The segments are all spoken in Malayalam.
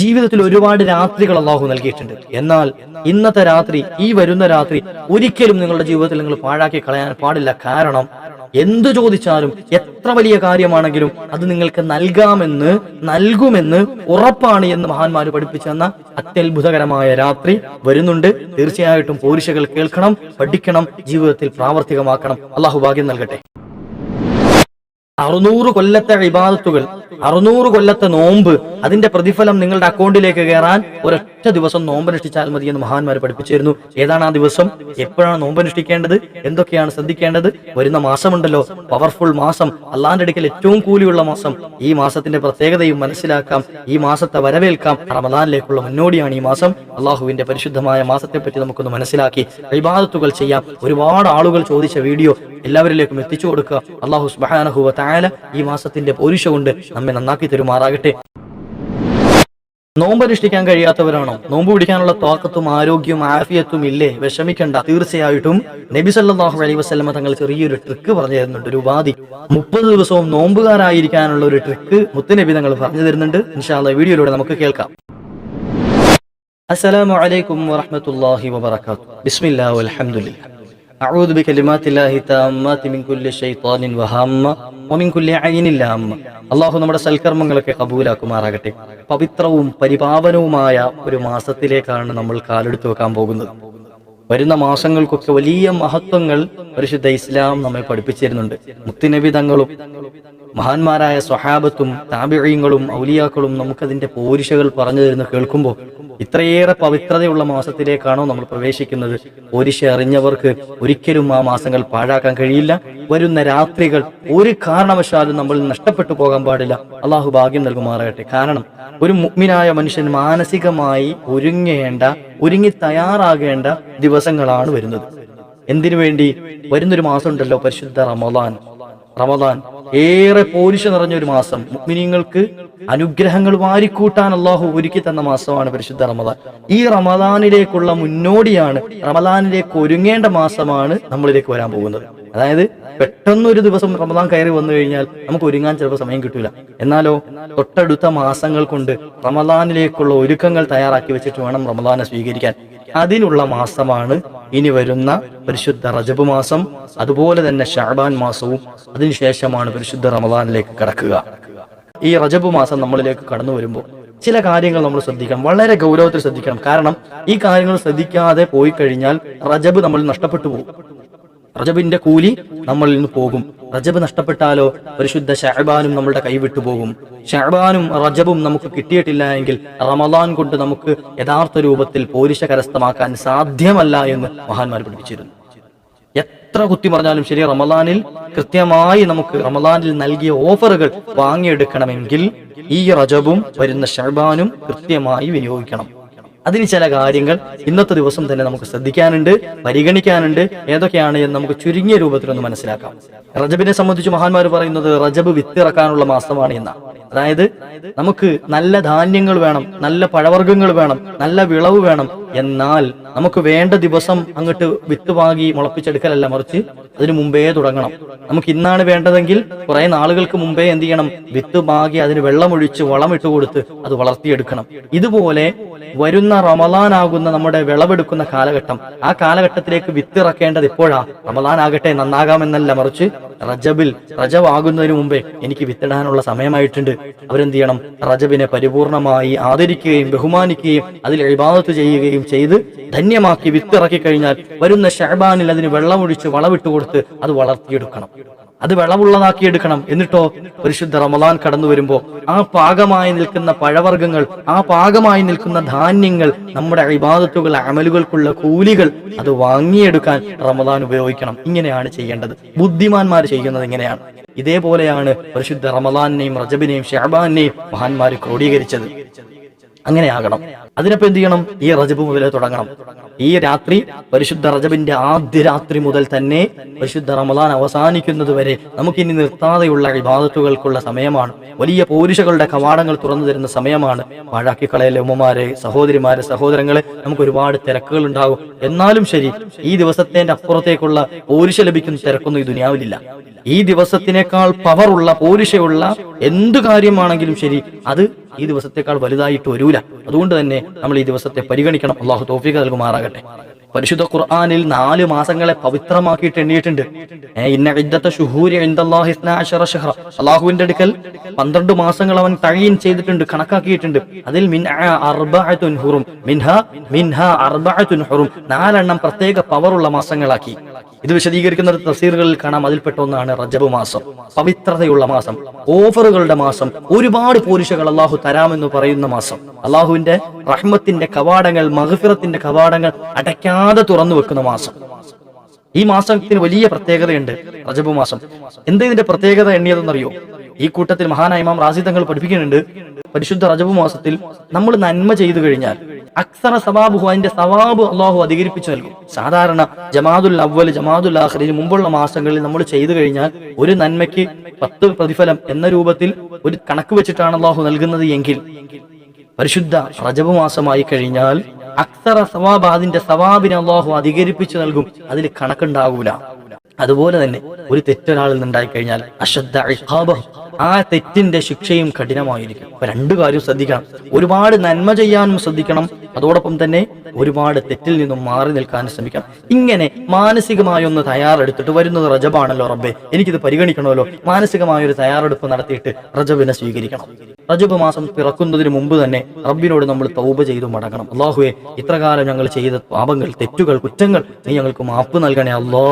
ജീവിതത്തിൽ ഒരുപാട് രാത്രികൾ അള്ളാഹു നൽകിയിട്ടുണ്ട്. എന്നാൽ ഇന്നത്തെ രാത്രി ഈ വരുന്ന രാത്രി ഒരിക്കലും നിങ്ങളുടെ ജീവിതത്തിൽ നിങ്ങൾ പാഴാക്കി കളയാൻ പാടില്ല. കാരണം എന്തു ചോദിച്ചാലും എത്ര വലിയ കാര്യമാണെങ്കിലും അത് നിങ്ങൾക്ക് നൽകാമെന്ന് നൽകുമെന്ന് ഉറപ്പാണ് എന്ന് മഹാന്മാര് പഠിപ്പിച്ചെന്ന അത്യത്ഭുതകരമായ രാത്രി വരുന്നുണ്ട്. തീർച്ചയായിട്ടും പോരിശകൾ കേൾക്കണം പഠിക്കണം ജീവിതത്തിൽ പ്രാവർത്തികമാക്കണം. അള്ളാഹു ഭാഗ്യം നൽകട്ടെ. അറുന്നൂറ് കൊല്ലത്തെ ഇബാദത്തുകൾ അറുന്നൂറ് കൊല്ലത്തെ നോമ്പ് അതിന്റെ പ്രതിഫലം നിങ്ങളുടെ അക്കൗണ്ടിലേക്ക് കയറാൻ ഒരൊറ്റ ദിവസം നോമ്പനുഷ്ഠിച്ചാൽ മതി എന്ന് മഹാന്മാർ പഠിപ്പിച്ചിരുന്നു. ഏതാണ് ആ ദിവസം? എപ്പോഴാണ് നോമ്പനുഷ്ഠിക്കേണ്ടത് എന്തൊക്കെയാണ് ശ്രദ്ധിക്കേണ്ടത്? വരുന്ന മാസമുണ്ടല്ലോ. പവർഫുൾ മാസം. അള്ളാന്റെ അടുക്കൽ ഏറ്റവും കൂലിയുള്ള മാസം. ഈ മാസത്തിന്റെ പ്രത്യേകതയും മനസ്സിലാക്കാം. ഈ മാസത്തെ വരവേൽക്കാം. റമദാനിലേക്കുള്ള മുന്നോടിയാണ് ഈ മാസം. അള്ളാഹുവിന്റെ പരിശുദ്ധമായ മാസത്തെ പറ്റി നമുക്കൊന്ന് മനസ്സിലാക്കി വിവാദത്തുകൾ ചെയ്യാം. ഒരുപാട് ആളുകൾ ചോദിച്ച വീഡിയോ എല്ലാവരിലേക്കും എത്തിച്ചു കൊടുക്കുക. അള്ളാഹു സുബാനഹുവ തായാല ഈ മാസത്തിന്റെ പോരിശ കൊണ്ട് നമ്മെ നന്നാക്കി തരുമാറാകട്ടെ. നോമ്പനുഷ്ഠിക്കാൻ കഴിയാത്തവരാണോ? നോമ്പ് പിടിക്കാനുള്ള താക്കത്തും ആരോഗ്യവും ആഫിയത്തും ഇല്ലേ? വിഷമിക്കേണ്ട. തീർച്ചയായിട്ടും നബി സല്ലാഹു അലൈ വസ്ലമ തങ്ങൾ ചെറിയൊരു ട്രിക്ക് പറഞ്ഞു തരുന്നുണ്ട് ഒരു ഉപാധി. മുപ്പത് ദിവസവും നോമ്പുകാരായിരിക്കാനുള്ള ഒരു ട്രിക്ക് മുത്തനബി തങ്ങൾ പറഞ്ഞു തരുന്നുണ്ട്. ഇൻഷാല്ല വീഡിയോയിലൂടെ നമുക്ക് കേൾക്കാം. അസ്സലാമു അലൈക്കും വറഹമത്തല്ലാഹി വബർക്കാത്തു ബിസ്മില്ലാ അലഹമുല്ല أعوذ بكلمات الله التامات من كل شيطان وهامة ومن كل عين لامة അള്ളാഹു നമ്മുടെ സൽക്കർമ്മങ്ങളൊക്കെ കബൂലാക്കുമാറാകട്ടെ പവിത്രവും പരിപാവനവുമായ ഒരു മാസത്തിലേക്കാണ് നമ്മൾ കാലെടുത്ത് വെക്കാൻ പോകുന്നത് വരുന്ന മാസങ്ങൾക്കൊക്കെ വലിയ മഹത്വങ്ങൾ പരിശുദ്ധ ഇസ്ലാം നമ്മെ പഠിപ്പിച്ചിരുന്നുണ്ട് മുത്തുനബി തങ്ങളും മഹാന്മാരായ സ്വഹാബത്തും താബിഴിയങ്ങളും ഔലിയാക്കളും നമുക്കതിന്റെ പോരിശകൾ പറഞ്ഞു തരുന്ന കേൾക്കുമ്പോൾ ഇത്രയേറെ പവിത്രതയുള്ള മാസത്തിലേക്കാണോ നമ്മൾ പ്രവേശിക്കുന്നത്? പോരിശ അറിഞ്ഞവർക്ക് ഒരിക്കലും ആ മാസങ്ങൾ പാഴാക്കാൻ കഴിയില്ല. വരുന്ന രാത്രികൾ ഒരു കാരണവശാലും നമ്മൾ നഷ്ടപ്പെട്ടു പോകാൻ പാടില്ല. അള്ളാഹു ഭാഗ്യം നൽകുമാറാകട്ടെ. കാരണം ഒരു മുഗ്മിനായ മനുഷ്യൻ മാനസികമായി ഒരുങ്ങേണ്ട ഒരുങ്ങി തയ്യാറാകേണ്ട ദിവസങ്ങളാണ് വരുന്നത്. എന്തിനു വേണ്ടി? വരുന്നൊരു മാസം ഉണ്ടല്ലോ പരിശുദ്ധ റമദാൻ. റമദാൻ ഏറെ പോരിശ നിറഞ്ഞ ഒരു മാസം. മുഗ്മിനീങ്ങൾക്ക് അനുഗ്രഹങ്ങൾ വാരിക്കൂട്ടാൻ അള്ളാഹു ഒരുക്കി തന്ന മാസമാണ് പരിശുദ്ധ റമദാൻ. ഈ റമദാനിലേക്കുള്ള മുന്നോടിയാണ് റമദാനിലേക്ക് ഒരുങ്ങേണ്ട മാസമാണ് നമ്മളിലേക്ക് വരാൻ പോകുന്നത്. അതായത് പെട്ടെന്ന് ഒരു ദിവസം റമദാൻ കയറി വന്നു കഴിഞ്ഞാൽ നമുക്ക് ഒരുങ്ങാൻ ചിലപ്പോൾ സമയം കിട്ടൂല. എന്നാലോ തൊട്ടടുത്ത മാസങ്ങൾ കൊണ്ട് റമദാനിലേക്കുള്ള ഒരുക്കങ്ങൾ തയ്യാറാക്കി വെച്ചിട്ട് വേണം റമദാനെ സ്വീകരിക്കാൻ. അതിനുള്ള മാസമാണ് ഇനി വരുന്ന പരിശുദ്ധ റജബ് മാസം. അതുപോലെ തന്നെ ഷാബാൻ മാസവും അതിനുശേഷമാണ് പരിശുദ്ധ റമദാനിലേക്ക് കടക്കുക. ഈ റജബ് മാസം നമ്മളിലേക്ക് കടന്നു വരുമ്പോൾ ചില കാര്യങ്ങൾ നമ്മൾ ശ്രദ്ധിക്കണം വളരെ ഗൗരവത്തിൽ ശ്രദ്ധിക്കണം. കാരണം ഈ കാര്യങ്ങൾ ശ്രദ്ധിക്കാതെ പോയി കഴിഞ്ഞാൽ റജബ് നമ്മൾ നഷ്ടപ്പെട്ടു പോകും. റജബിന്റെ കൂലി നമ്മളിൽ നിന്ന് പോകും. റജബ് നഷ്ടപ്പെട്ടാലോ പരിശുദ്ധ ഷഹബാനും നമ്മളുടെ കൈവിട്ടു പോകും. ഷഹബാനും റജബും നമുക്ക് കിട്ടിയിട്ടില്ല എങ്കിൽ റമദാൻ കൊണ്ട് നമുക്ക് യഥാർത്ഥ രൂപത്തിൽ പോരിശ കരസ്ഥമാക്കാൻ സാധ്യമല്ല എന്ന് മഹാന്മാർ പഠിപ്പിച്ചിരുന്നു. എത്ര കുത്തി പറഞ്ഞാലും ശരി റമദാനിൽ കൃത്യമായി നമുക്ക് റമദാനിൽ നൽകിയ ഓഫറുകൾ വാങ്ങിയെടുക്കണമെങ്കിൽ ഈ റജബും വരുന്ന ഷഹബാനും കൃത്യമായി വിനിയോഗിക്കണം. അതിന് ചില കാര്യങ്ങൾ ഇന്നത്തെ ദിവസം തന്നെ നമുക്ക് ശ്രദ്ധിക്കാനുണ്ട് പരിഗണിക്കാനുണ്ട്. ഏതൊക്കെയാണ് എന്ന് നമുക്ക് ചുരുങ്ങിയ രൂപത്തിൽ ഒന്ന് മനസ്സിലാക്കാം. റജബിനെ സംബന്ധിച്ച് മഹാന്മാർ പറയുന്നത് റജബ് വിത്തിറക്കാനുള്ള മാസമാണ് എന്നാണ് അതായത് നമുക്ക് നല്ല ധാന്യങ്ങൾ വേണം നല്ല പഴവർഗങ്ങൾ വേണം നല്ല വിളവ് വേണം. എന്നാൽ നമുക്ക് വേണ്ട ദിവസം അങ്ങോട്ട് വിത്ത് വാങ്ങി മുളപ്പിച്ചെടുക്കലല്ല മറിച്ച് അതിനു മുമ്പേ തുടങ്ങണം. നമുക്ക് ഇന്നാണ് വേണ്ടതെങ്കിൽ കുറെ നാളുകൾക്ക് മുമ്പേ എന്ത് ചെയ്യണം? വിത്ത് പാകി അതിന് വെള്ളമൊഴിച്ച് വളമിട്ട് കൊടുത്ത് അത് വളർത്തിയെടുക്കണം. ഇതുപോലെ വരുന്ന റമലാനാകുന്ന നമ്മുടെ വിളവെടുക്കുന്ന കാലഘട്ടം ആ കാലഘട്ടത്തിലേക്ക് വിത്തിറക്കേണ്ടത് എപ്പോഴാ റമലാനാകട്ടെ നന്നാകാമെന്നല്ല മറിച്ച് റജബിൽ റജബ് മുമ്പേ എനിക്ക് വിത്തിടാനുള്ള സമയമായിട്ടുണ്ട്. അവരെന്ത് ചെയ്യണം? റജബിനെ പരിപൂർണമായി ആദരിക്കുകയും ബഹുമാനിക്കുകയും അതിൽ ഇബാദത്ത് ചെയ്യുകയും ചെയ്ത് ധന്യമാക്കി വിത്തിറക്കി കഴിഞ്ഞാൽ വരുന്ന ഷഹബാനിൽ അതിന് വെള്ളമൊഴിച്ച് വളവിട്ട് കൊടുത്ത് അത് വളർത്തിയെടുക്കണം. അത് വിളവുള്ളതാക്കി എടുക്കണം. എന്നിട്ടോ പരിശുദ്ധ റമദാൻ കടന്നു വരുമ്പോൾ ആ പാകമായി നിൽക്കുന്ന പഴവർഗങ്ങൾ ആ പാകമായി നിൽക്കുന്ന ധാന്യങ്ങൾ നമ്മുടെ അഭിബാധത്തുകൾ അമലുകൾക്കുള്ള കൂലികൾ അത് വാങ്ങിയെടുക്കാൻ റമദാൻ ഉപയോഗിക്കണം. ഇങ്ങനെയാണ് ചെയ്യേണ്ടത്. ബുദ്ധിമാന്മാർ ചെയ്യുന്നത് ഇങ്ങനെയാണ്. ഇതേപോലെയാണ് പരിശുദ്ധ റമദാനെയും റജബിനെയും ഷഹബാനെയും മഹാന്മാർ ക്രോഡീകരിച്ചത്. അങ്ങനെയാകണം. അതിനപ്പോ എന്ത് ചെയ്യണം? ഈ റജബ് മുതൽ തുടങ്ങണം. ഈ രാത്രി പരിശുദ്ധ റജബിന്റെ ആദ്യ രാത്രി മുതൽ തന്നെ പരിശുദ്ധ റമദാൻ അവസാനിക്കുന്നത് വരെ നമുക്കിനി നിർത്താതെയുള്ള വിവാദത്തുകൾക്കുള്ള സമയമാണ്. വലിയ പോരിഷകളുടെ കവാടങ്ങൾ തുറന്നു തരുന്ന സമയമാണ്. പാഴാക്കിക്കളയിലെ ഉമ്മമാരെ സഹോദരിമാരെ സഹോദരങ്ങളെ നമുക്ക് ഒരുപാട് തിരക്കുകൾ ഉണ്ടാകും. എന്നാലും ശരി ഈ ദിവസത്തിന്റെ അപ്പുറത്തേക്കുള്ള പോരിഷ ലഭിക്കുന്ന തിരക്കൊന്നും ഈ ദുനിയാവിലില്ല. ഈ ദിവസത്തിനേക്കാൾ പവറുള്ള പോരിഷയുള്ള എന്ത് കാര്യമാണെങ്കിലും ശരി അത് ഈ ദിവസത്തേക്കാൾ വലുതായിട്ട് വരൂല. അതുകൊണ്ട് തന്നെ നമ്മൾ ഈ ദിവസത്തെ പരിഗണിക്കണം. അള്ളാഹു തോഫിക നൽകുമാറാകട്ടെ. പരിശുദ്ധ ഖുർആാനിൽ നാല് മാസങ്ങളെ പവിത്രമാക്കിയിട്ട് എണ്ണിയിട്ടുണ്ട്. അള്ളാഹുവിന്റെ അടുക്കൽ പന്ത്രണ്ട് മാസങ്ങൾ അവൻ തഴീൻ ചെയ്തിട്ടുണ്ട് കണക്കാക്കിയിട്ടുണ്ട്. അതിൽ മിൻഹ മിൻഹ നാലെണ്ണം പ്രത്യേക പവറുള്ള മാസങ്ങളാക്കി. ഇത് വിശദീകരിക്കുന്ന തസീറുകളിൽ കാണാം. അതിൽപ്പെട്ട ഒന്നാണ് റജബ് മാസം. പവിത്രതയുള്ള മാസം. ഓഫറുകളുടെ മാസം. ഒരുപാട് പോരിശകൾ അള്ളാഹു തരാമെന്ന് പറയുന്ന മാസം. അള്ളാഹുവിന്റെ റഹ്മത്തിന്റെ കവാടങ്ങൾ മഹഫിറത്തിന്റെ കവാടങ്ങൾ അടയ്ക്കാതെ തുറന്നു വെക്കുന്ന മാസം. ഈ മാസത്തിന് വലിയ പ്രത്യേകതയുണ്ട് റജബ് മാസം. എന്താ ഇതിന്റെ പ്രത്യേകത എണ്ണിയതെന്നറിയോ? ഈ കൂട്ടത്തിൽ മഹാനായ ഇമാം റാസി തങ്ങൾ പഠിപ്പിക്കുന്നുണ്ട്. പരിശുദ്ധ റജബ് മാസത്തിൽ നമ്മൾ നന്മ ചെയ്തു കഴിഞ്ഞാൽ അക്സറ സവാബുഹു അതിന്റെ സവാബ് അള്ളാഹു അധികരിപ്പിച്ചു നൽകും. സാധാരണ ജമാദുൽ അവൽ ജമാദുൽ ആഖിറിന് മുമ്പുള്ള മാസങ്ങളിൽ നമ്മൾ ചെയ്തു കഴിഞ്ഞാൽ ഒരു നന്മയ്ക്ക് പത്ത് പ്രതിഫലം എന്ന രൂപത്തിൽ ഒരു കണക്ക് വെച്ചിട്ടാണ് അള്ളാഹു നൽകുന്നത് എങ്കിൽ പരിശുദ്ധ റജബ് മാസമായി കഴിഞ്ഞാൽ അക്സറ സവാബ് അതിന്റെ സവാബിനെ അള്ളാഹു അധികരിപ്പിച്ചു നൽകും. അതിൽ കണക്കുണ്ടാകൂല അതുപോലെ തന്നെ ഒരു തെറ്റൊരാളിൽ നിന്നുണ്ടായി കഴിഞ്ഞാൽ അശ്രദ്ധ ഇഖാബഹ്, ആ തെറ്റിന്റെ ശിക്ഷയും കഠിനമായിരിക്കും. അപ്പൊ രണ്ടു കാര്യം ശ്രദ്ധിക്കണം. ഒരുപാട് നന്മ ചെയ്യാനും ശ്രദ്ധിക്കണം. അതോടൊപ്പം തന്നെ ഒരുപാട് തെറ്റിൽ നിന്നും മാറി നിൽക്കാനും ശ്രമിക്കണം. ഇങ്ങനെ മാനസികമായി ഒന്ന് തയ്യാറെടുത്തിട്ട് വരുന്നത് റജബാണല്ലോ റബ്ബെ. എനിക്കിത് പരിഗണിക്കണമല്ലോ. മാനസികമായ ഒരു തയ്യാറെടുപ്പ് നടത്തിയിട്ട് റജബിനെ സ്വീകരിക്കണം. റജബ് മാസം പിറക്കുന്നതിന് മുമ്പ് തന്നെ റബ്ബിനോട് നമ്മൾ തൗബ ചെയ്തു മടങ്ങണം. അള്ളാഹുവെ ഇത്രകാലം ഞങ്ങൾ ചെയ്ത പാപങ്ങൾ തെറ്റുകൾ കുറ്റങ്ങൾ നീ ഞങ്ങൾക്ക് മാപ്പ് നൽകണേ അല്ലോ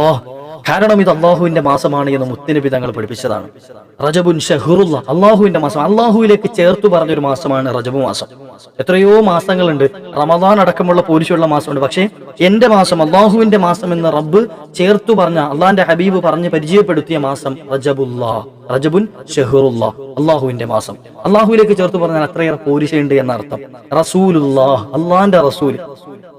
കാരണം ഇത് അള്ളാഹുവിന്റെ മാസമാണ് എന്ന് മുത്തിനബി തങ്ങൾ പഠിപ്പിച്ചതാണ്. റജബുൻ ഷഹുറുള്ള അള്ളാഹുവിന്റെ മാസം അള്ളാഹുവിലേക്ക് ചേർത്തു പറഞ്ഞൊരു മാസമാണ് റജബു മാസം. എത്രയോ മാസങ്ങളുണ്ട്. റമദാൻ അടക്കമുള്ള പോരിശുള്ള മാസമുണ്ട്. പക്ഷേ എന്റെ മാസം അള്ളാഹുവിന്റെ മാസം എന്ന റബ്ബ് ചേർത്തു പറഞ്ഞ അള്ളാന്റെ ഹബീബ് പറഞ്ഞ് പരിചയപ്പെടുത്തിയ മാസം റജബുല്ലാ. റജബുൻ ഷെഹുറുല്ലാ. അള്ളാഹുവിന്റെ മാസം. അള്ളാഹുവിലേക്ക് ചേർത്ത് പറഞ്ഞാൽ അത്രയേറെ പോരിശയുണ്ട് എന്ന അർത്ഥം റസൂലുല്ലാ. അള്ളാന്റെ റസൂൽ.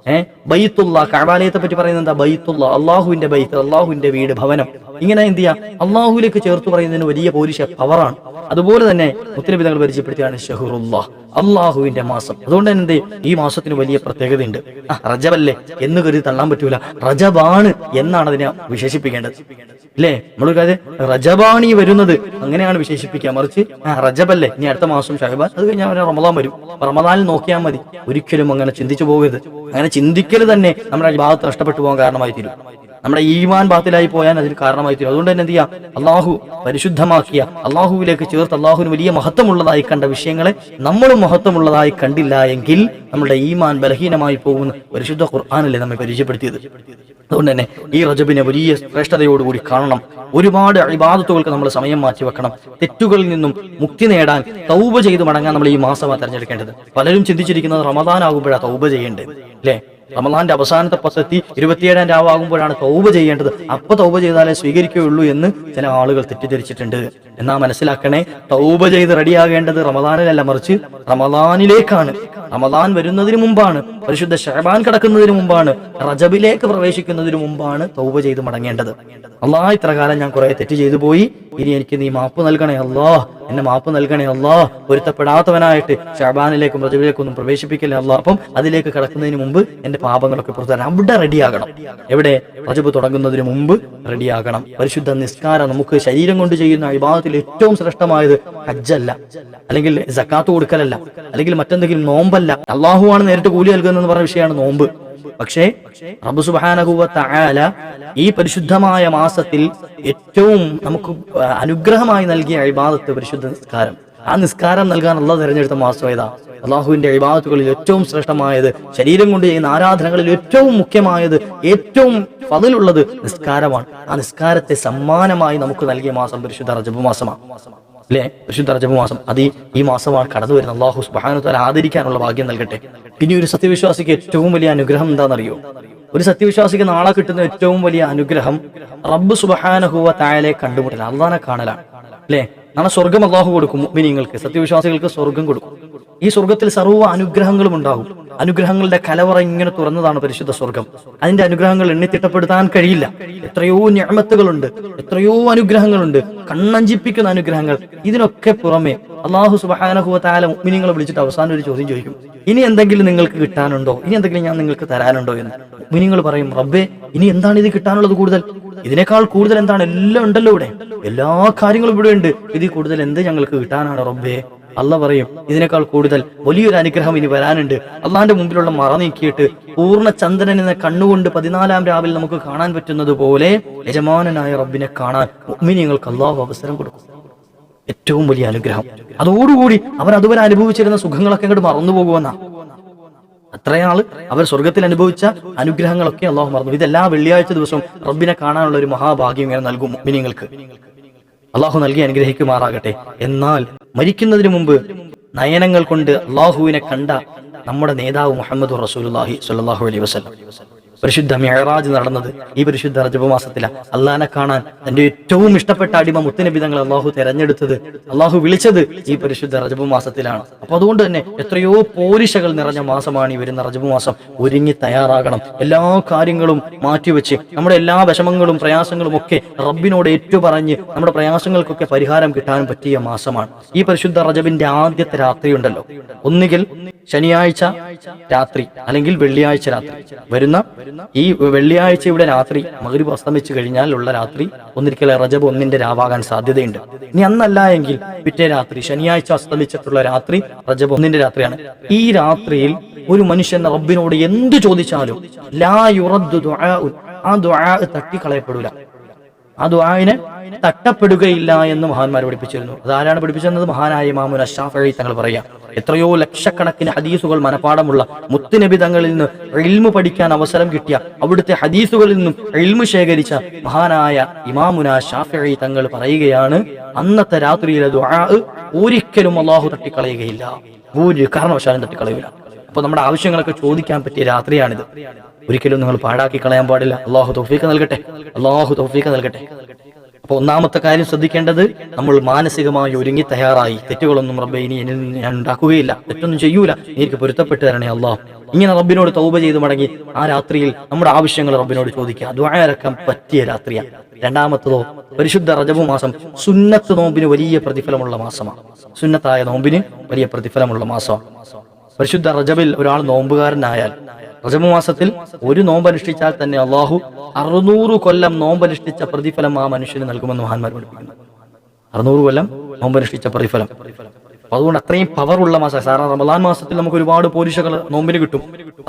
ഏഹ് ബൈത്തുള്ള കഅബാലയത്തെ പറ്റി പറയുന്നത് എന്താ? ബൈത്തുള്ള അള്ളാഹുവിന്റെ ബൈത്ത് അള്ളാഹുവിന്റെ വീട് ഭവനം. ഇങ്ങനെ എന്ത് ചെയ്യാം? അള്ളാഹുലേക്ക് ചേർത്ത് പറയുന്നതിന് വലിയ പോലീഷ പവറാണ് അതുപോലെ തന്നെ മുത്തരബിതങ്ങൾ പരിചയപ്പെടുത്തിയാണ് ഷഹുറുല്ലാ അള്ളാഹുവിന്റെ മാസം. അതുകൊണ്ട് തന്നെ എന്ത് ഈ മാസത്തിന് വലിയ പ്രത്യേകതയുണ്ട്. റജബല്ലേ? എന്ന് കരുതി തള്ളാൻ പറ്റൂല. റജബാണ് എന്നാണ് അതിനെ വിശേഷിപ്പിക്കേണ്ടത്. അല്ലേ നമ്മൾ റജബാണ് ഈ വരുന്നത് അങ്ങനെയാണ് വിശേഷിപ്പിക്കുക. മറിച്ച് റജബല്ലേ? ഇനി അടുത്ത മാസം ഷഹബാൻ അത് കഴിഞ്ഞാൽ റമദാൻ വരും. റമദാനിൽ നോക്കിയാൽ മതി. ഒരിക്കലും അങ്ങനെ ചിന്തിച്ചു പോകരുത്. അങ്ങനെ ചിന്തിക്കൽ തന്നെ നമ്മുടെ ഭാഗത്ത് നഷ്ടപ്പെട്ടു പോകാൻ കാരണമായി തീരും. നമ്മുടെ ഈമാൻ ബാത്തിലായി പോയാൽ അതിന് കാരണമായി തീരും. അതുകൊണ്ട് തന്നെ എന്ത് ചെയ്യാം? അള്ളാഹു പരിശുദ്ധമാക്കിയ അള്ളാഹുവിലേക്ക് ചേർത്ത് അള്ളാഹുവിന് വലിയ മഹത്വമുള്ളതായി കണ്ട വിഷയങ്ങളെ നമ്മളും മഹത്വമുള്ളതായി കണ്ടില്ല എങ്കിൽ നമ്മുടെ ഈമാൻ ബലഹീനമായി പോകുന്ന പരിശുദ്ധ ഖുർആാനല്ലേ നമ്മെ പരിചയപ്പെടുത്തിയത്? അതുകൊണ്ട് തന്നെ ഈ റജബിനെ വലിയ ശ്രേഷ്ഠതയോടുകൂടി കാണണം. ഒരുപാട് ഇബാദത്തുകൾക്ക് നമ്മൾ സമയം മാറ്റി വെക്കണം. തെറ്റുകളിൽ നിന്നും മുക്തി നേടാൻ തൗബ ചെയ്ത് മടങ്ങാൻ നമ്മൾ ഈ മാസമാണ് തെരഞ്ഞെടുക്കേണ്ടത്. പലരും ചിന്തിച്ചിരിക്കുന്നത് റമദാനാകുമ്പോഴാണ് തൗബ ചെയ്യേണ്ടത് അല്ലേ? റമദാന്റെ അവസാനത്തെ പസത്തി ഇരുപത്തിയേഴാം രാവാകുമ്പോഴാണ് തൗബ ചെയ്യേണ്ടത്. അപ്പൊ തൗബ ചെയ്താലേ സ്വീകരിക്കുകയുള്ളൂ എന്ന് ചില ആളുകൾ തെറ്റിദ്ധരിച്ചിട്ടുണ്ട്. എന്നാ മനസ്സിലാക്കണേ? തൗബ ചെയ്ത് റെഡിയാകേണ്ടത് റമദാനിലല്ല മറിച്ച് റമദാനിലേക്കാണ്. റമദാൻ വരുന്നതിന് മുമ്പാണ് പരിശുദ്ധ ഷഹബാൻ കിടക്കുന്നതിന് മുമ്പാണ് റജബിലേക്ക് പ്രവേശിക്കുന്നതിന് മുമ്പാണ് തൗബ ചെയ്ത് മടങ്ങേണ്ടത്. അള്ളാ ഇത്ര കാലം ഞാൻ കുറെ തെറ്റ് ചെയ്തു പോയി. ഇനി എനിക്ക് നീ മാപ്പ് നൽകണേ അല്ലാ എന്നെ മാപ്പ് നൽകണേ അല്ലാ പൊരുത്തപ്പെടാത്തവനായിട്ട് ഷഹബാനിലേക്കും റജബിലേക്കും ഒന്നും പ്രവേശിപ്പിക്കില്ല അല്ല അപ്പം അതിലേക്ക് കടക്കുന്നതിന് മുമ്പ് എന്റെ പാപങ്ങളൊക്കെ പുറത്തു അവിടെ റെഡിയാകണം എവിടെ? റജബ് തുടങ്ങുന്നതിന് മുമ്പ് റെഡിയാകണം പരിശുദ്ധ നിസ്കാരം നമുക്ക് ശരീരം കൊണ്ട് ചെയ്യുന്ന വിഭാഗത്തിൽ ഏറ്റവും ശ്രേഷ്ഠമായത് ഹജ്ജല്ല. അല്ലെങ്കിൽ സക്കാത്ത് കൊടുക്കലല്ല. അല്ലെങ്കിൽ മറ്റെന്തെങ്കിലും നോമ്പല്ല. അള്ളാഹുവാണ് നേരിട്ട് കൂലി നൽകുന്നതെന്ന് പറഞ്ഞ വിഷയമാണ് നോമ്പ്. പക്ഷേ റബ്ബ് സുബ്ഹാനഹു തആല ഈ പരിശുദ്ധമായ മാസത്തിൽ ഏറ്റവും നമുക്ക് അനുഗ്രഹമായി നൽകിയ അഴിബാദത്ത് പരിശുദ്ധ നിസ്കാരം. ആ നിസ്കാരം നൽകാൻ അള്ളാഹ് തിരഞ്ഞെടുത്ത മാസം ഏതാ? അള്ളാഹുവിന്റെ അഴിബാദത്തുകളിൽ ഏറ്റവും ശ്രേഷ്ഠമായത് ശരീരം കൊണ്ട് ചെയ്യുന്ന ആരാധനകളിൽ ഏറ്റവും മുഖ്യമായത് ഏറ്റവും പതിലുള്ളത് നിസ്കാരമാണ്. ആ നിസ്കാരത്തെ സമ്മാനമായി നമുക്ക് നൽകിയ മാസം പരിശുദ്ധ റജബ് മാസമാണ്. അല്ലേ? പരിശുദ്ധ റജബ് മാസം. അത് ഈ- മാസമാണ് കടന്നു വരുന്ന അള്ളാഹു സുബാനുത്താൽ ആദരിക്കാനുള്ള ഭാഗ്യം നൽകട്ടെ. ഇനി ഒരു സത്യവിശ്വാസിക്ക് ഏറ്റവും വലിയ അനുഗ്രഹം എന്താണെന്നറിയോ? ഒരു സത്യവിശ്വാസിക്ക് നാളെ കിട്ടുന്ന ഏറ്റവും വലിയ അനുഗ്രഹം റബ്ബ് സുബ്ഹാനഹു തായാലെ കണ്ടുമുട്ടൽ അള്ളാനെ കാണലാണ്. അല്ലെ? നാളെ സ്വർഗം അള്ളാഹു കൊടുക്കും മുഅ്മിനീങ്ങൾക്ക് സത്യവിശ്വാസികൾക്ക് സ്വർഗം കൊടുക്കും. ഈ സ്വർഗത്തിൽ സർവ അനുഗ്രഹങ്ങളും ഉണ്ടാകും. അനുഗ്രഹങ്ങളുടെ കലവറ ഇങ്ങനെ തുറന്നതാണ് പരിശുദ്ധ സ്വർഗം അതിന്റെ അനുഗ്രഹങ്ങൾ എണ്ണിത്തിട്ടപ്പെടുത്താൻ കഴിയില്ല. എത്രയോ ഞാമത്തുകളുണ്ട്. എത്രയോ അനുഗ്രഹങ്ങളുണ്ട്. കണ്ണഞ്ചിപ്പിക്കുന്ന അനുഗ്രഹങ്ങൾ. ഇതിനൊക്കെ പുറമെ അള്ളാഹു സുബഹാനഹുവ താല മുഅ്മിനീങ്ങളെ വിളിച്ചിട്ട് അവസാനം ഒരു ചോദ്യം ചോദിക്കും. ഇനി എന്തെങ്കിലും നിങ്ങൾക്ക് കിട്ടാനുണ്ടോ? ഇനി എന്തെങ്കിലും ഞാൻ നിങ്ങൾക്ക് തരാനുണ്ടോ എന്ന്? മുനിങ്ങൾ പറയും റബ്ബേ ഇനി എന്താണ് ഇത് കിട്ടാനുള്ളത് കൂടുതൽ? ഇതിനേക്കാൾ കൂടുതൽ എന്താണ്? എല്ലാം ഉണ്ടല്ലോ ഇവിടെ. എല്ലാ കാര്യങ്ങളും ഇവിടെ ഉണ്ട്. ഇതിൽ കൂടുതൽ എന്ത് ഞങ്ങൾക്ക് കിട്ടാനാണ് റബ്ബേ? അല്ല പറയും ഇതിനേക്കാൾ കൂടുതൽ വലിയൊരു അനുഗ്രഹം ഇനി വരാനുണ്ട്. അള്ളാന്റെ മുമ്പിലുള്ള മറ നീക്കിയിട്ട് പൂർണ ചന്ദ്രൻ എന്ന കണ്ണുകൊണ്ട് പതിനാലാം രാവിൽ നമുക്ക് കാണാൻ പറ്റുന്നത് പോലെ യജമാനനായ റബ്ബിനെ കാണാൻ മുഅ്മിനീങ്ങൾക്ക് അള്ളാഹു അവസരം കൊടുക്കും. ഏറ്റവും വലിയ അനുഗ്രഹം. അതോടുകൂടി അവർ അതുവരെ അനുഭവിച്ചിരുന്ന സുഖങ്ങളൊക്കെ അങ്ങോട്ട് മറന്നു പോകുമെന്നാ. അത്രയാൾ അവർ സ്വർഗത്തിൽ അനുഭവിച്ച അനുഗ്രഹങ്ങളൊക്കെ അള്ളാഹു മറന്നു. ഇതെല്ലാ വെള്ളിയാഴ്ച ദിവസവും റബ്ബിനെ കാണാനുള്ള ഒരു മഹാഭാഗ്യം ഇങ്ങനെ നൽകും മിനിങ്ങൾക്ക് അള്ളാഹു നൽകി അനുഗ്രഹിക്കുമാറാകട്ടെ. എന്നാൽ മരിക്കുന്നതിന് മുമ്പ് നയനങ്ങൾ കൊണ്ട് അള്ളാഹുവിനെ കണ്ട നമ്മുടെ നേതാവ് മുഹമ്മദ് റസൂലുള്ളാഹി സ്വല്ലല്ലാഹു അലൈഹി വസല്ലം. പരിശുദ്ധ മേറാജ് നടന്നത് ഈ പരിശുദ്ധ റജബ് മാസത്തിലാണ് അള്ളഹാനെ കാണാൻ തന്റെ ഏറ്റവും ഇഷ്ടപ്പെട്ട അടിമ മുത്തനബിതങ്ങൾ അള്ളാഹു തെരഞ്ഞെടുത്തത് അള്ളാഹു വിളിച്ചത് ഈ പരിശുദ്ധ റജബ് മാസത്തിലാണ്. അപ്പൊ അതുകൊണ്ട് തന്നെ എത്രയോ പോലിശകൾ നിറഞ്ഞ മാസമാണ് ഈ വരുന്ന റജബ് മാസം. ഒരുങ്ങി തയ്യാറാകണം. എല്ലാ കാര്യങ്ങളും മാറ്റിവെച്ച് നമ്മുടെ എല്ലാ വിഷമങ്ങളും പ്രയാസങ്ങളും ഒക്കെ റബ്ബിനോട് ഏറ്റുപറഞ്ഞ് നമ്മുടെ പ്രയാസങ്ങൾക്കൊക്കെ പരിഹാരം കിട്ടാൻ പറ്റിയ മാസമാണ്. ഈ പരിശുദ്ധ റജബിന്റെ ആദ്യത്തെ രാത്രി ഉണ്ടല്ലോ. ഒന്നുകിൽ ശനിയാഴ്ച രാത്രി അല്ലെങ്കിൽ വെള്ളിയാഴ്ച രാത്രി വരുന്ന ഈ വെള്ളിയാഴ്ച ഇവിടെ രാത്രി മകരീബ് അസ്തമിച്ചു കഴിഞ്ഞാൽ ഉള്ള രാത്രി ഒന്നിരിക്കൽ റജബ് ഒന്നിന്റെ രാവാകാൻ സാധ്യതയുണ്ട്. ഇനി അന്നല്ല എങ്കിൽ പിറ്റേ രാത്രി ശനിയാഴ്ച അസ്തമിച്ചിട്ടുള്ള രാത്രി റജബ് ഒന്നിന്റെ രാത്രിയാണ്. ഈ രാത്രിയിൽ ഒരു മനുഷ്യൻ റബ്ബിനോട് എന്ത് ചോദിച്ചാലും ലാ യുറദ്ദു ആ ദുആ തട്ടിക്കളയപ്പെടൂല. ആ ദുആനെ തട്ടപ്പെടുകയില്ല എന്ന് മഹാന്മാർ പഠിപ്പിച്ചിരുന്നു. അതാരാണ് പഠിപ്പിച്ചിരുന്നത് മഹാനായ മാമുൻ അഷാഫ് തങ്ങൾ പറയാം എത്രയോ ലക്ഷക്കണക്കിന് ഹദീസുകൾ മനപാഠമുള്ള മുത്തുനബി തങ്ങളിൽ നിന്ന് ഇൽമു പഠിക്കാൻ അവസരം കിട്ടിയ അവിടുത്തെ ഹദീസുകളിൽ നിന്നും ഇൽമു ശേഖരിച്ച മഹാനായ ഇമാമുന ഷാഫി തങ്ങൾ പറയുകയാണ് അന്നത്തെ രാത്രിയിലെ ദുആ ഒരിക്കലും അള്ളാഹു തട്ടിക്കളയുകയില്ല. ഒരു കാരണവശാലും തട്ടിക്കളയില്ല അപ്പൊ നമ്മുടെ ആവശ്യങ്ങളൊക്കെ ചോദിക്കാൻ പറ്റിയ രാത്രിയാണിത്. ഒരിക്കലും നിങ്ങൾ പാഴാക്കി കളയാൻ പാടില്ല. അള്ളാഹു തൗഫീഖ് നൽകട്ടെ. അള്ളാഹു തൗഫീഖ് നൽകട്ടെ. അപ്പൊ ഒന്നാമത്തെ കാര്യം ശ്രദ്ധിക്കേണ്ടത് നമ്മൾ മാനസികമായി ഒരുങ്ങി തയ്യാറായി. തെറ്റുകളൊന്നും റബ്ബെ ഇനി എന്നിൽ ഞാൻ ഉണ്ടാക്കുകയില്ല. തെറ്റൊന്നും ചെയ്യൂല. എനിക്ക് പൊരുത്തപ്പെട്ട് തരണേ അള്ളാഹ് ഇങ്ങനെ റബ്ബിനോട് തൗബ ചെയ്ത് മടങ്ങി ആ രാത്രിയിൽ നമ്മുടെ ആവശ്യങ്ങൾ റബ്ബിനോട് ചോദിക്കുക. ദ്വാരക്കാൻ പറ്റിയ രാത്രിയാണ് രണ്ടാമത്തതോ പരിശുദ്ധ റജബു മാസം സുന്നത്ത് നോമ്പിന് വലിയ പ്രതിഫലമുള്ള മാസമാണ് സുന്നത്തായ നോമ്പിന് വലിയ പ്രതിഫലമുള്ള മാസമാണ് പരിശുദ്ധ റജബിൽ ഒരാൾ നോമ്പുകാരനായാൽ റജബ് മാസത്തിൽ ഒരു നോമ്പ് അനുഷ്ഠിച്ചാൽ തന്നെ അള്ളാഹു അറുന്നൂറ് കൊല്ലം നോമ്പ് അനുഷ്ഠിച്ച പ്രതിഫലം ആ മനുഷ്യന് നൽകുമെന്ന് മഹാന്മാർ പഠിപ്പിക്കുന്നു. അറുന്നൂറ് കൊല്ലം നോമ്പ് അനുഷ്ഠിച്ച പ്രതിഫലം അതുകൊണ്ട് അത്രയും പവർ ഉള്ള മാസം. സാറാ റമദാൻ മാസത്തിൽ നമുക്ക് ഒരുപാട് പോലീസുകൾ നോമ്പിന് കിട്ടും.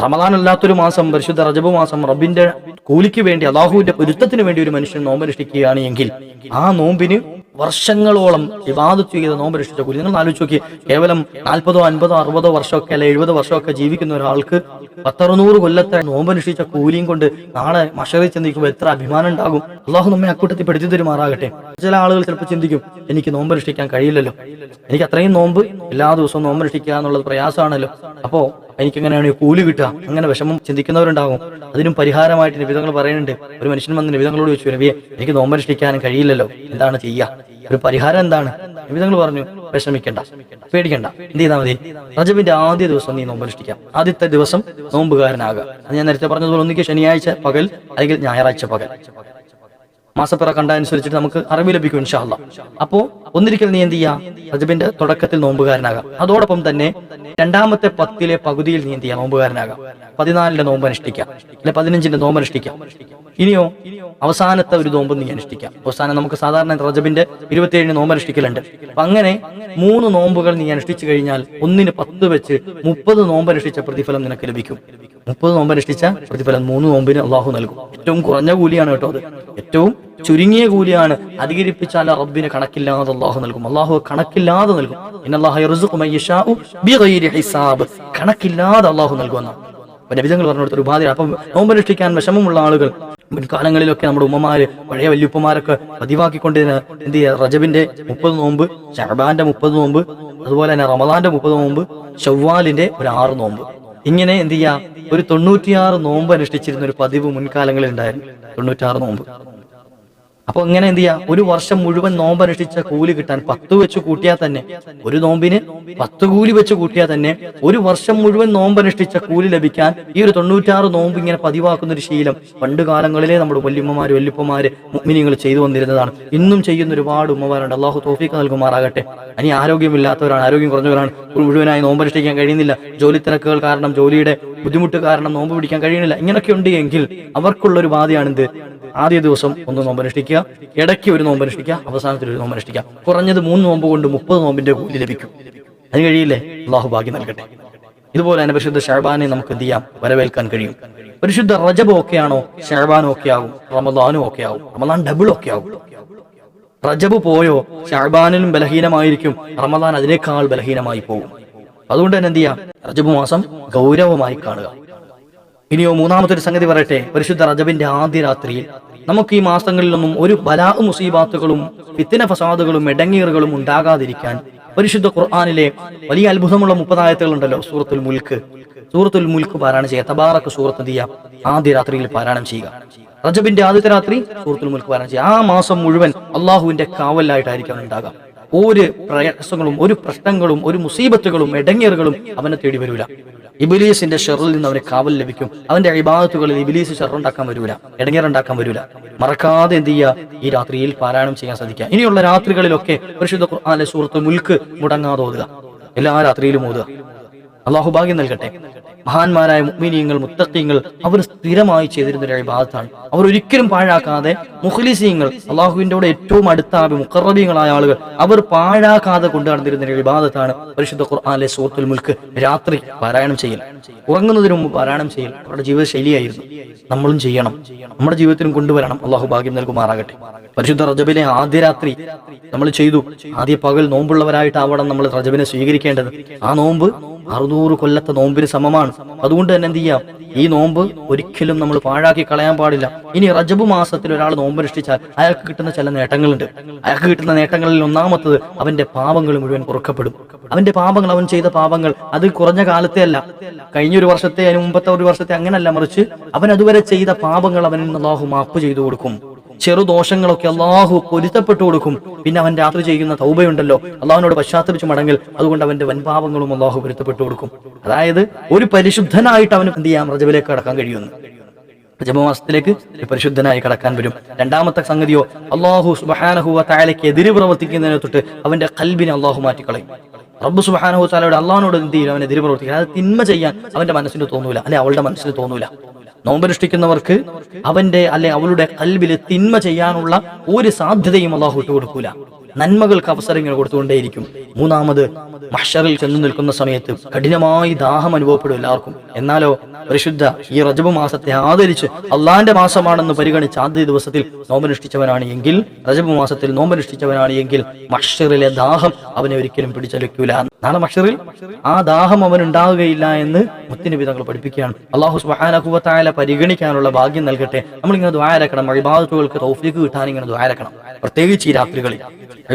റമദാൻ അല്ലാത്തൊരു മാസം പരിശുദ്ധ റജബ് മാസം റബ്ബിന്റെ കൂലിക്ക് വേണ്ടി അള്ളാഹുവിന്റെ പൊരുത്തത്തിന് വേണ്ടി ഒരു മനുഷ്യൻ നോമ്പ് അനുഷ്ഠിക്കുകയാണ് എങ്കിൽ ആ നോമ്പിന് വർഷങ്ങളോളം വിവാദത്ത് ചെയ്ത നോമ്പ് രക്ഷിച്ച കൂലി നിങ്ങൾ ആലോചിച്ച് നോക്കി കേവലം നാൽപ്പതോ അൻപതോ അറുപതോ വർഷമൊക്കെ അല്ലെ എഴുപതോ വർഷമൊക്കെ ജീവിക്കുന്ന ഒരാൾക്ക് പത്തറുന്നൂറ് കൊല്ലത്തെ നോമ്പ് രക്ഷിച്ച കൂലിയും കൊണ്ട് നാളെ മഷറി ചിന്തിക്കുമ്പോൾ എത്ര അഭിമാനം ഉണ്ടാകും. അള്ളാഹു നമ്മെ അക്കൂട്ടത്തിൽ പെടുത്തി തരുമാറാകട്ടെ. ചില ആളുകൾ ചിലപ്പോൾ ചിന്തിക്കും എനിക്ക് നോമ്പ് രക്ഷിക്കാൻ കഴിയില്ലല്ലോ. എനിക്ക് അത്രയും നോമ്പ് എല്ലാ ദിവസവും നോമ്പ് രക്ഷിക്കുക എന്നുള്ളത് പ്രയാസമാണല്ലോ. അപ്പോ എനിക്ക് എങ്ങനെയാണ് കൂലി കിട്ടുക? അങ്ങനെ വിഷമം ചിന്തിക്കുന്നവരുണ്ടാകും അതിനും പരിഹാരമായിട്ട് നിവിധങ്ങൾ പറയുന്നുണ്ട്. ഒരു മനുഷ്യൻ വന്ന് നിവിധങ്ങളോട് ചോദിച്ചു രവിയെ എനിക്ക് നോമ്പ് രക്ഷിക്കാനും കഴിയില്ലല്ലോ. എന്താണ് ചെയ്യുക ഒരു പരിഹാരം എന്താണ്? നിവിധങ്ങൾ പറഞ്ഞു വിഷമിക്കണ്ട പേടിക്കണ്ട. എന്ത് ചെയ്താൽ മതി? റജബിന്റെ ആദ്യ ദിവസം നീ നോമ്പ് അനുഷ്ഠിക്കാം. ആദ്യത്തെ ദിവസം നോമ്പുകാരനാകുക. അത് ഞാൻ നേരത്തെ പറഞ്ഞതുപോലെ ഒന്നിക്ക് ശനിയാഴ്ച പകൽ അല്ലെങ്കിൽ ഞായറാഴ്ച പകൽ. മാസപ്പിറ കണ്ട അനുസരിച്ചിട്ട് നമുക്ക് അറിവ് ലഭിക്കും ഇൻഷാല്ല അപ്പോ ഒന്നിരിക്കൽ നീ എന്ത് ചെയ്യാം? റജബിന്റെ തുടക്കത്തിൽ നോമ്പുകാരനാകാം. അതോടൊപ്പം തന്നെ രണ്ടാമത്തെ പത്തിലെ പകുതിയിൽ നീ എന്ത് ചെയ്യാം? നോമ്പുകാരനാകാം. പതിനാലിന്റെ നോമ്പ് അനുഷ്ഠിക്കാം. അല്ലെ പതിനഞ്ചിന്റെ നോമ്പ് അനുഷ്ഠിക്കാം. ഇനിയോ അവസാനത്തെ ഒരു നോമ്പ് നീ അനുഷ്ഠിക്കാം. അവസാനം നമുക്ക് സാധാരണ റജബിന്റെ ഇരുപത്തിയേഴിന് നോമ്പ് അനുഷ്ഠിക്കലുണ്ട്. അപ്പൊ അങ്ങനെ മൂന്ന് നോമ്പുകൾ നീ അനുഷ്ഠിച്ചു കഴിഞ്ഞാൽ ഒന്നിന് പത്ത് വെച്ച് മുപ്പത് നോമ്പ് അനുഷ്ഠിച്ച പ്രതിഫലം നിനക്ക് ലഭിക്കും. മുപ്പത് നോമ്പ് അനുഷ്ഠിച്ച പ്രതിഫലം മൂന്ന് നോമ്പിന് അള്ളാഹു നൽകും. ഏറ്റവും കുറഞ്ഞ കൂലിയാണ് കേട്ടോ അത്. ഏറ്റവും ചുരുങ്ങിയ കൂലിയാണ്. അധികരിപ്പിച്ചാൽ റബ്ബിന് കണക്കില്ലാതെ അള്ളാഹു നൽകും. അള്ളാഹു കണക്കില്ലാതെ നൽകും. കണക്കില്ലാതെ അള്ളാഹു നൽകുമെന്നാണ് നബിതങ്ങൾ പറഞ്ഞെടുത്ത ഒരു ഉപാധിയാണ്. അപ്പം നോമ്പനുഷ്ഠിക്കാൻ വിഷമമുള്ള ആളുകൾ മുൻകാലങ്ങളിലൊക്കെ നമ്മുടെ ഉമ്മമാര് പഴയ വല്യുപ്പമാരൊക്കെ പതിവാക്കിക്കൊണ്ടിരുന്ന എന്ത് ചെയ്യുക? റജബിന്റെ മുപ്പത് നോമ്പ് ഷഹബാന്റെ മുപ്പത് നോമ്പ് അതുപോലെ തന്നെ റമദാന്റെ മുപ്പത് നോമ്പ് ഷവ്വാലിന്റെ ഒരു ആറ് നോമ്പ്. ഇങ്ങനെ എന്ത് ചെയ്യുക? ഒരു തൊണ്ണൂറ്റിയാറ് നോമ്പ് അനുഷ്ഠിച്ചിരുന്ന ഒരു പതിവ് മുൻകാലങ്ങളിൽ ഉണ്ടായിരുന്നു തൊണ്ണൂറ്റാറ് നോമ്പ്. അപ്പൊ അങ്ങനെ എന്ത് ചെയ്യാ? ഒരു വർഷം മുഴുവൻ നോമ്പ് അനുഷ്ഠിച്ച കൂലി കിട്ടാൻ പത്ത് വെച്ച് കൂട്ടിയാൽ തന്നെ. ഒരു നോമ്പിന് പത്ത് കൂലി വെച്ച് കൂട്ടിയാൽ തന്നെ ഒരു വർഷം മുഴുവൻ നോമ്പ് അനുഷ്ഠിച്ച കൂലി ലഭിക്കാൻ ഈ ഒരു തൊണ്ണൂറ്റാറ് നോമ്പ് ഇങ്ങനെ പതിവാക്കുന്ന ഒരു ശീലം പണ്ട് കാലങ്ങളിലെ നമ്മുടെ വല്യമ്മമാര് വല്യപ്പമാര് മുഗ്മിനികൾ ചെയ്തു വന്നിരുന്നതാണ്. ഇന്നും ചെയ്യുന്ന ഒരുപാട് ഉമ്മമാരുണ്ട്. അള്ളാഹു തോഫീക്ക് നൽകുമാറാകട്ടെ. അനി ആരോഗ്യമില്ലാത്തവരാണ് ആരോഗ്യം കുറഞ്ഞവരാണ്. മുഴുവനായി നോമ്പ് അനുഷ്ഠിക്കാൻ കഴിയുന്നില്ല. ജോലി തിരക്കുകൾ കാരണം ജോലിയുടെ ബുദ്ധിമുട്ട് കാരണം നോമ്പ് പിടിക്കാൻ കഴിയണില്ല ഇങ്ങനെയൊക്കെ ഉണ്ട് എങ്കിൽ അവർക്കുള്ള ഒരു ബാധയാണിത് ആദ്യ ദിവസം ഒന്ന് നോമ്പ് അനുഷ്ഠിക്കുക ഇടയ്ക്ക് ഒരു നോമ്പ് അനുഷ്ഠിക്കുക അവസാനത്തിൽ ഒരു നോമ്പ് അനുഷ്ഠിക്കുക. കുറഞ്ഞത് മൂന്ന് നോമ്പ് കൊണ്ട് മുപ്പത് നോമ്പിന്റെ കൂലി ലഭിക്കും. അതിന് കഴിയില്ലേ? അള്ളാഹു ഭാഗ്യം നൽകട്ടെ. ഇതുപോലെ തന്നെ പരിശുദ്ധ ഷഹബാനെ നമുക്ക് എന്ത് ചെയ്യാം? വരവേൽക്കാൻ കഴിയും. പരിശുദ്ധ റജബ് ഒക്കെയാണോ? ഷഹബാനും ഒക്കെ ആകും റമദാനും ഒക്കെ ആകും റമദാൻ ഡബിൾ ഒക്കെ ആകും റജബ് പോയോ? ഷഹബാനിലും ബലഹീനമായിരിക്കും. റമദാൻ അതിനേക്കാൾ ബലഹീനമായി പോകും. അതുകൊണ്ട് തന്നെ എന്ത് ചെയ്യാം? റജബ് മാസം ഗൗരവമായി കാണുക. ഇനിയോ മൂന്നാമത്തെ ഒരു സംഗതി പറയട്ടെ? പരിശുദ്ധ റജബിന്റെ ആദ്യ രാത്രിയിൽ നമുക്ക് ഈ മാസങ്ങളിലൊന്നും ഒരു ബലാ മുസീബാത്തുകളും വിത്തിന ഫസാദുകളും എടങ്ങീറുകളും ഉണ്ടാകാതിരിക്കാൻ പരിശുദ്ധ ഖുർആാനിലെ വലിയ അത്ഭുതമുള്ള മുപ്പതായത്തുകളുണ്ടല്ലോ സൂറത്തുൽ മുൽക്ക്. സൂറത്തുൽ മുൽക്ക് പാരായണം ചെയ്യുക. തബാറക്ക് സൂറത്ത് എന്ത് ചെയ്യാം ആദ്യ രാത്രിയിൽ പാരായണം ചെയ്യുക. റജബിന്റെ ആദ്യത്തെ രാത്രി സൂറത്തുൽ മുൽക്ക് പാരായണം ചെയ്യുക. ആ മാസം മുഴുവൻ അള്ളാഹുവിന്റെ കാവലായിട്ടായിരിക്കും ഉണ്ടാകാം ഒരു പ്രയാസങ്ങളും ഒരു പ്രശ്നങ്ങളും ഒരു മുസീബത്തുകളും എടങ്ങേറുകളും അവനെ തേടി വരൂല. ഇബിലീസിന്റെ ഷെറിൽ നിന്ന് അവന് കാവൽ ലഭിക്കും. അവന്റെ അഭിഭാഗത്തുകളിൽ ഇബിലീസ് ഷെറുണ്ടാക്കാൻ വരൂല ഇടങ്ങേറുണ്ടാക്കാൻ വരൂല. മറക്കാതെ എന്ത് ചെയ്യുക? ഈ രാത്രിയിൽ പാരായണം ചെയ്യാൻ സാധിക്കുക. ഇനിയുള്ള രാത്രികളിലൊക്കെ പരിശുദ്ധ സൂറത്ത് മുൽക്ക് മുടങ്ങാതെ ഓതുക. എല്ലാ രാത്രിയിലും ഓതുക. അള്ളാഹു ഭാഗ്യം നൽകട്ടെ. മഹാന്മാരായ മുഗ്മിനിയങ്ങൾ മുത്തക്കിയങ്ങൾ അവർ സ്ഥിരമായി ചെയ്തിരുന്ന ഭാഗത്താണ് അവർ ഒരിക്കലും പാഴാക്കാതെ മുഖ്ലിസീങ്ങൾ അള്ളാഹുവിന്റെ കൂടെ ഏറ്റവും അടുത്ത മുക്കറബീങ്ങളായ ആളുകൾ അവർ പാഴാക്കാതെ കൊണ്ടു നടന്നിരുന്ന ഒരു വിവാദത്താണ് പരിശുദ്ധ ഖുർആാനിലെ സൂറത്തുൽ മുൽക്ക് രാത്രി പാരായണം ചെയ്യൽ. ഉറങ്ങുന്നതിന് മുമ്പ് പാരായണം ചെയ്യൽ അവരുടെ ജീവിത ശൈലിയായിരുന്നു. നമ്മളും ചെയ്യണം. നമ്മുടെ ജീവിതത്തിനും കൊണ്ടുവരണം. അള്ളാഹു ഭാഗ്യം നൽകുമാറാകട്ടെ. പരിശുദ്ധ റജബിലെ ആദ്യ രാത്രി നമ്മൾ ചെയ്തു. ആദ്യ പകൽ നോമ്പുള്ളവരായിട്ടാവണം നമ്മൾ റജബിനെ സ്വീകരിക്കേണ്ടത്. ആ നോമ്പ് അറുന്നൂറ് കൊല്ലത്തെ നോമ്പിന് സമമാണ്. അതുകൊണ്ട് തന്നെ എന്ത് ചെയ്യാം? ഈ നോമ്പ് ഒരിക്കലും നമ്മൾ പാഴാക്കി കളയാൻ പാടില്ല. ഇനി റജബ് മാസത്തിൽ ഒരാൾ നോമ്പനുഷ്ഠിച്ചാൽ അയാൾക്ക് കിട്ടുന്ന ചില നേട്ടങ്ങളുണ്ട്. അയാൾക്ക് കിട്ടുന്ന നേട്ടങ്ങളിൽ ഒന്നാമത്തത് അവന്റെ പാപങ്ങൾ മുഴുവൻ കുറക്കപ്പെടും. അവന്റെ പാപങ്ങൾ അവൻ ചെയ്ത പാപങ്ങൾ അത് കുറഞ്ഞ കാലത്തെ അല്ല. കഴിഞ്ഞൊരു വർഷത്തെ അതിന് മുമ്പത്തെ ഒരു വർഷത്തെ അങ്ങനല്ല മറിച്ച് അവൻ അതുവരെ ചെയ്ത പാപങ്ങൾ അവൻ അള്ളാഹു മാപ്പ് ചെയ്തു കൊടുക്കും. ചെറുദോഷങ്ങളൊക്കെ അള്ളാഹു പൊരുത്തപ്പെട്ടു കൊടുക്കും. പിന്നെ അവൻ രാത്രി ചെയ്യുന്ന തൗബയുണ്ടല്ലോ. അള്ളാഹുവിനോട് പശ്ചാത്തലിച്ചു മടങ്ങൽ. അതുകൊണ്ട് അവന്റെ വൻപാപങ്ങളും അള്ളാഹു പൊരുത്തപ്പെട്ടു കൊടുക്കും. അതായത് ഒരു പരിശുദ്ധനായിട്ട് അവന് എന്ത് ചെയ്യാം? റജബിലേക്ക് കടക്കാൻ കഴിയുമെന്ന് ജപമാസത്തിലേക്ക് പരിശുദ്ധനായി കടക്കാൻ വരും. രണ്ടാമത്തെ സംഗതിയോ അള്ളാഹു സുബാനഹുവ തായാലേക്ക് എതിര് പ്രവർത്തിക്കുന്നതിനെ തൊട്ട് അവന്റെ കൽബിനെ അള്ളാഹു മാറ്റിക്കളയും. റബ്ബ് സുബാനഹു താലയുടെ അള്ളാഹിനോട് എന്ത് ചെയ്യും? അവനെതിര് പ്രവർത്തിക്കുക അത് തിന്മ ചെയ്യാൻ അവന്റെ മനസ്സിന് തോന്നൂല. അല്ലെ അവളുടെ മനസ്സിന് തോന്നൂല. നോമ്പനുഷ്ഠിക്കുന്നവർക്ക് അവന്റെ അല്ലെ അവളുടെ കൽബിൽ തിന്മ ചെയ്യാനുള്ള ഒരു സാധ്യതയും അള്ളാഹു വിട്ടുകൊടുക്കൂല നന്മകൾക്ക് അവസരങ്ങൾ കൊടുത്തുകൊണ്ടേയിരിക്കും. മൂന്നാമത് മഷറിൽ ചെന്നു നിൽക്കുന്ന സമയത്ത് കഠിനമായി ദാഹം അനുഭവപ്പെടും എല്ലാവർക്കും. എന്നാലോ പരിശുദ്ധ ഈ റജബ് മാസത്തെ ആദരിച്ച് അള്ളാന്റെ മാസമാണെന്ന് പരിഗണിച്ച് ആദ്യ ദിവസത്തിൽ നോമ്പനുഷ്ഠിച്ചവനാണ് എങ്കിൽ റജബ് മാസത്തിൽ നോമ്പനുഷ്ഠിച്ചവനാണ് എങ്കിൽ മഷറിലെ ദാഹം അവനെ ഒരിക്കലും പിടിച്ചെടുക്കൂല. നാളെ മഷറിൽ ആ ദാഹം അവൻ ഉണ്ടാവുകയില്ല എന്ന് മുത്തിനബി തങ്ങൾ പഠിപ്പിക്കുകയാണ്. അള്ളാഹു സുബാനഹുവത്തായ പരിഗണിക്കാനുള്ള ഭാഗ്യം നൽകട്ടെ. നമ്മളിങ്ങനെ ദ്വാരക്കണം അഴിബാദത്തുകൾക്ക് തൗഫീക്ക് കിട്ടാൻ ഇങ്ങനെ ദ്വാരക്കണം പ്രത്യേകിച്ച് ഈ രാത്രികളിൽ.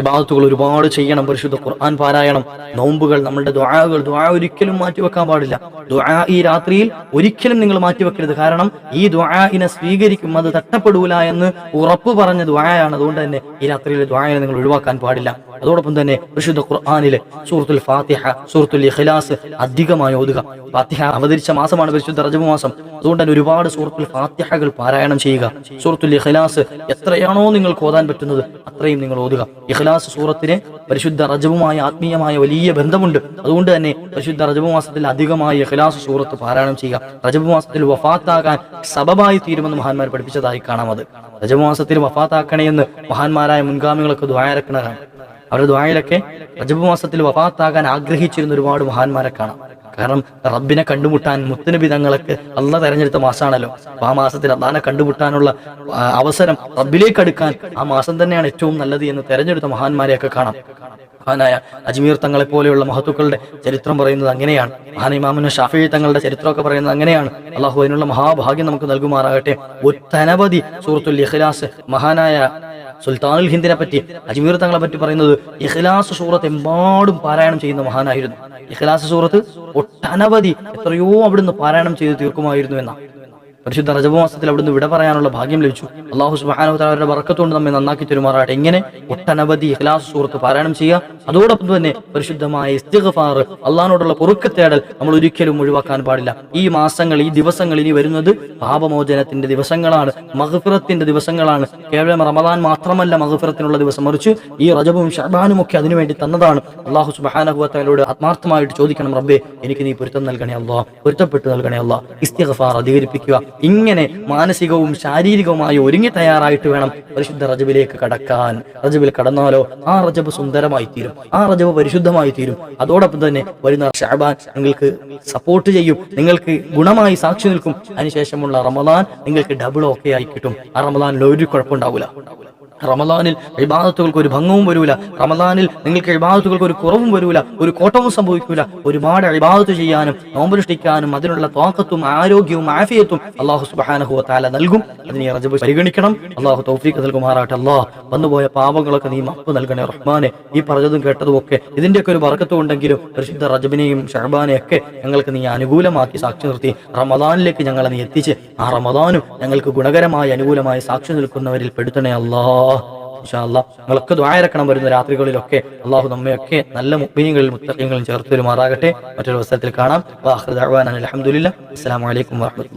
ഇബാദത്തുകൾ ഒരുപാട് ചെയ്യണം പരിശുദ്ധ ഖുർആൻ പാരായണം. നോമ്പുകൾ നമ്മളുടെ ദ്വാകൾ ദ്വാ ഒരിക്കലും മാറ്റിവെക്കാൻ പാടില്ല. ദ്വാ ഈ രാത്രിയിൽ ഒരിക്കലും നിങ്ങൾ മാറ്റിവെക്കരുത്. കാരണം ഈ ദ്വാഇനെ സ്വീകരിക്കും അത് തട്ടപ്പെടൂല എന്ന് ഉറപ്പ് പറഞ്ഞ ദ്വായാണ് അതുകൊണ്ട് തന്നെ ഈ രാത്രിയിലെ ദ്വായനെ നിങ്ങൾ ഒഴിവാക്കാൻ പാടില്ല. അതോടൊപ്പം തന്നെ പരിശുദ്ധ ഖുർആനിലെ സൂറത്തുൽ ഫാത്തിഹ സൂറത്തുൽ ഇഖ്ലാസ് അധികമായി ഓതുക. ഫാത്തിഹ അവതരിച്ച മാസമാണ് പരിശുദ്ധ റജബ് മാസം. അതുകൊണ്ട് തന്നെ ഒരുപാട് സൂറത്തുൽ ഫാത്തിഹകൾ പാരായണം ചെയ്യുക. സൂറത്തുൽ ഇഖ്ലാസ് എത്രയാണോ നിങ്ങൾ ഓതാൻ പറ്റുന്നത് അത്രയും നിങ്ങൾ ഓതുക. ഇഖ്ലാസ് സൂറത്തിന് പരിശുദ്ധ റജബുമായ ആത്മീയമായ വലിയ ബന്ധമുണ്ട്. അതുകൊണ്ട് തന്നെ പരിശുദ്ധ റജബ് മാസത്തിൽ അധികമായി ഇഖ്ലാസ് സൂറത്ത് പാരായണം ചെയ്യുക. റജബ് മാസത്തിൽ വഫാത്താകാൻ സബബായി തീരുമെന്ന് മഹാന്മാർ പഠിപ്പിച്ചതായി കാണാം അത്. റജബ് മാസത്തിൽ വഫാത്താക്കണേ എന്ന് മഹാന്മാരായ മുൻഗാമികളൊക്കെ ദ്വായരക്കണതാണ് അവരുടെ ദ്വായയിലൊക്കെ റജബ് മാസത്തിൽ വഫാത്താകാൻ ആഗ്രഹിച്ചിരുന്ന ഒരുപാട് മഹാന്മാരെ കാണാം. കാരണം റബ്ബിനെ കണ്ടുമുട്ടാൻ മുത്തനബി തങ്ങളൊക്കെ അല്ല തെരഞ്ഞെടുത്ത മാസമാണല്ലോ ആ മാസത്തിൽ അള്ളാനെ കണ്ടുമുട്ടാനുള്ള അവസരം റബ്ബിലേക്ക് അടുക്കാൻ ആ മാസം തന്നെയാണ് ഏറ്റവും നല്ലത് എന്ന് തെരഞ്ഞെടുത്ത മഹാന്മാരെയൊക്കെ കാണാം. മഹാനായ അജ്മീർ തങ്ങളെ പോലെയുള്ള മഹത്തുക്കളുടെ ചരിത്രം പറയുന്നത് അങ്ങനെയാണ്. മഹാൻ ഇമാമിന് ഷാഫി തങ്ങളുടെ ചരിത്രമൊക്കെ പറയുന്നത് അങ്ങനെയാണ്. അള്ളാഹു അതിനുള്ള മഹാഭാഗ്യം നമുക്ക് നൽകുമാറാകട്ടെ. ഒട്ടനവധി സൂറത്തുൽ ഇഖ്ലാസ് മഹാനായ സുൽത്താനുൽ ഹിന്ദിനെ പറ്റി അജ്മീർ തങ്ങളെ പറ്റി പറയുന്നത് ഇഖ്ലാസ് സൂറത്ത് എമ്പാടും പാരായണം ചെയ്യുന്ന മഹാനായിരുന്നു. ഇഖ്ലാസ് സൂറത്ത് ഒട്ടനവധി എത്രയോ അവിടുന്ന് പാരായണം ചെയ്ത് തീർക്കുമായിരുന്നു എന്ന പരിശുദ്ധ റജബ് മാസത്തിൽ അവിടുന്ന് വിട പറയാനുള്ള ഭാഗ്യം ലഭിച്ചു. അള്ളാഹു സുബാനു താലയുടെ ബറക്കത്തുകൊണ്ട് നമ്മെ നന്നാക്കി തരുമാറാട്ടെ എങ്ങനെ ഒട്ടനവധി ഇഖ്ലാസ് സുഹൃത്ത് പാരായണം ചെയ്യുക. അതോടൊപ്പം തന്നെ പരിശുദ്ധമായ ഇസ്തിഗ്ഫാർ അള്ളഹാനോടുള്ള പൊറുക്കത്തേടൽ നമ്മൾ ഒരിക്കലും ഒഴിവാക്കാൻ പാടില്ല. ഈ മാസങ്ങൾ ഈ ദിവസങ്ങൾ ഇനി വരുന്നത് പാപമോചനത്തിന്റെ ദിവസങ്ങളാണ് മഹഫിറത്തിന്റെ ദിവസങ്ങളാണ്. കേവലം റമദാൻ മാത്രമല്ല മഹഫിറത്തിനുള്ള ദിവസം മറിച്ച് ഈ റജബും ഷർബാനും ഒക്കെ അതിനുവേണ്ടി തന്നതാണ്. അള്ളാഹു സുബാനഹുവത്തലോട് ആത്മാർത്ഥമായിട്ട് ചോദിക്കണം റബ്ബെ എനിക്ക് നീ പൊരുത്തം നൽകണേ അള്ളാഹ് പൊരുത്തപ്പെട്ട് നൽകണേ അള്ളാഹ് ഇസ്തിഗ്ഫാർ അധികരിപ്പിക്കുക ഇങ്ങനെ മാനസികവും ശാരീരികവുമായി ഒരുങ്ങി തയ്യാറായിട്ട് വേണം പരിശുദ്ധ റജബിലേക്ക് കടക്കാൻ. റജബിൽ കടന്നാലോ ആ റജബ് സുന്ദരമായി തീരും. ആ റജബ് പരിശുദ്ധമായി തീരും. അതോടൊപ്പം തന്നെ വരുന്ന ഷാബാൻ നിങ്ങൾക്ക് സപ്പോർട്ട് ചെയ്യും. നിങ്ങൾക്ക് ഗുണമായി സാക്ഷി നിൽക്കും. അതിനുശേഷമുള്ള റമദാൻ നിങ്ങൾക്ക് ഡബിൾ ഓക്കെ ആയി കിട്ടും. ആ റമദാനിൽ ഒരു കുഴപ്പമുണ്ടാവില്ല റമദാനിൽ ഇബാദത്തുകൾക്ക് ഒരു ഭംഗവും വരൂല. റമദാനിൽ നിങ്ങൾക്ക് ഇബാദത്തുകൾക്ക് ഒരു കുറവും വരൂല. ഒരു കോട്ടവും സംഭവിക്കൂല. ഒരുപാട് ഇബാദത്ത് ചെയ്യാനും നോമ്പനുഷ്ഠിക്കാനും അതിനുള്ള തോക്കത്തും ആരോഗ്യവും ആഫിയത്തും അള്ളാഹു സുബാനഹു താല നൽകും. അതിനെ റജബ് പരിഗണിക്കണം. അള്ളാഹു തൗഫീഖ് നൽകുമാറാട്ടെ അള്ളാഹ് വന്നുപോയ പാപങ്ങളൊക്കെ നീ മപ്പ് നൽകണേ റഹ്മാനെ. ഈ പറഞ്ഞതും കേട്ടതും ഒക്കെ ഇതിന്റെയൊക്കെ ഒരു വർക്കത്തും ഉണ്ടെങ്കിലും പരിശുദ്ധ റജബിനെയും ഷഹബാനെയും ഒക്കെ ഞങ്ങൾക്ക് നീ അനുകൂലമാക്കി സാക്ഷി നിർത്തി. റമദാനിലേക്ക് ഞങ്ങളെ നീ എത്തിച്ച് ആ റമദാനും ഞങ്ങൾക്ക് ഗുണകരമായി അനുകൂലമായി സാക്ഷി നിൽക്കുന്നവരിൽ പെടുത്തണേ അല്ലാ നിങ്ങളൊക്കെ ദ്വായരക്കണം വരുന്ന രാത്രികളിലൊക്കെ. അള്ളാഹു നമ്മയൊക്കെ നല്ല മുപ്പിനികളിൽ മുത്തഖീങ്ങളിൽ ചേർത്ത് വരുമാറാകട്ടെ മറ്റൊരു അവസരത്തിൽ കാണാം. അലഹമുല്ല അസ്സാം വലൈക്കും വാഹമത്തുള്ള